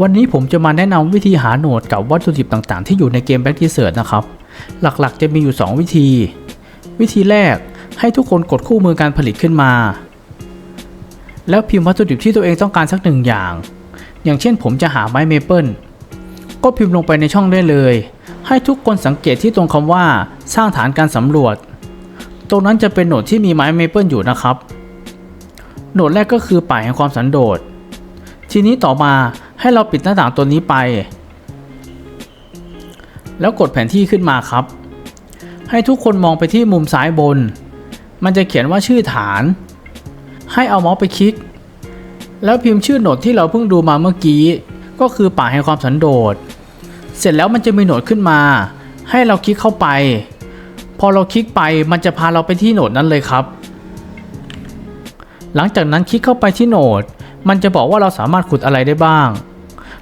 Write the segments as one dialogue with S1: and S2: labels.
S1: วันนี้ผมจะมาแนะนำวิธีหาโหนดกับวัตถุดิบต่างๆ ที่อยู่ในเกม Back t Search นะครับ หลักๆ จะมีอยู่ 2 วิธี วิธีแรกให้ทุกคนกดคู่มือการผลิตขึ้นมา แล้วพิมพ์วัตถุดิบที่ตัวเองต้องการสักหนึ่งอย่าง อย่างเช่นผมจะหาไม้เมเปิลก็พิมพ์ลงไปในช่องได้เลย ให้ทุกคนสังเกตที่ตรงคำว่าสร้างฐานการสำรวจ ตรงนั้นจะเป็นโหนดที่มีไม้เมเปิลอยู่นะครับ โหนดแรกก็คือป่าแห่งความสันโดษ ทีนี้ต่อมา ให้เราปิดหน้าต่างตัวนี้ไป แล้วกดแผนที่ขึ้นมาครับ ให้ทุกคนมองไปที่มุมซ้ายบน มันจะเขียนว่าชื่อฐาน ให้เอาเมาส์ไปคลิก แล้วพิมพ์ชื่อโหนดที่เราเพิ่งดูมาเมื่อกี้ ก็คือป่าแห่งความสันโดษ เสร็จแล้วมันจะมีโหนดขึ้นมา ให้เราคลิกเข้าไป พอเราคลิกไปมันจะพาเราไปที่โหนดนั้นเลยครับหลังจากนั้นคลิกเข้าไปที่โหนด มันจะบอกว่าเราสามารถขุดอะไรได้บ้าง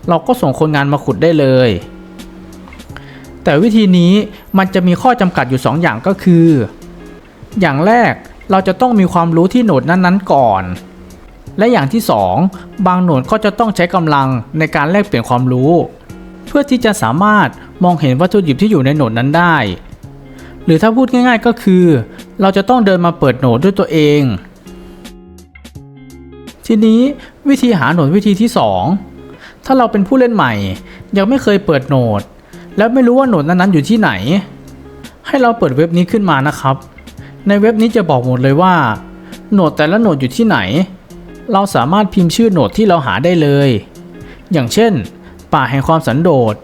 S1: เราก็ส่งคนงานมาขุดได้เลย แต่วิธีนี้มันจะมีข้อจำกัดอยู่ 2 อย่างก็คือ อย่างแรกเราจะต้องมีความรู้ที่โหนดนั้นๆก่อน และอย่างที่ 2 บางโหนดก็จะต้องใช้กำลังในการแลกเปลี่ยนความรู้ เพื่อที่จะสามารถมองเห็นวัตถุดิบที่อยู่ในโหนดนั้นได้ หรือถ้าพูดง่าย ๆก็คือ เราจะต้องเดินมาเปิดโหนดด้วยตัวเองทีนี้วิธีหาโหนดวิธีที่ 2 ถ้าเราเป็นผู้เล่นใหม่ ยังไม่เคยเปิดโหนด และไม่รู้ว่าโหนดนั้นๆอยู่ที่ไหน ให้เราเปิดเว็บนี้ขึ้นมานะครับ ในเว็บนี้จะบอกหมดเลยว่า โหนดแต่ละโหนดอยู่ที่ไหน เราสามารถพิมพ์ชื่อโหนดที่เราหาได้เลย อย่างเช่น ป่าแห่งความสันโดษ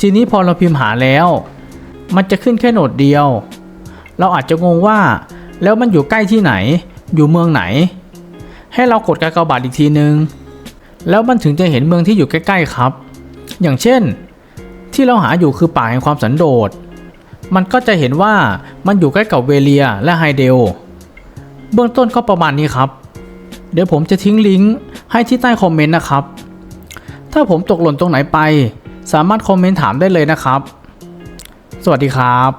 S1: ทีนี้พอเราพิมพ์หาแล้ว มันจะขึ้นแค่โหนดเดียว เราอาจจะงงว่า แล้วมันอยู่ใกล้ที่ไหน อยู่เมืองไหน ให้เรากดกากบาทอีกทีนึง แล้วมันถึงจะเห็นเมืองที่อยู่ใกล้ๆครับ อย่างเช่น ที่เราหาอยู่คือป่าแห่งความสันโดษ มันก็จะเห็นว่ามันอยู่ใกล้กับเวเลียและไฮเดล เบื้องต้นก็ประมาณนี้ครับ เดี๋ยวผมจะทิ้งลิงก์ให้ที่ใต้คอมเมนต์นะครับ ถ้าผมตกหล่นตรงไหนไป สามารถคอมเมนต์ถามได้เลยนะครับ สวัสดีครับ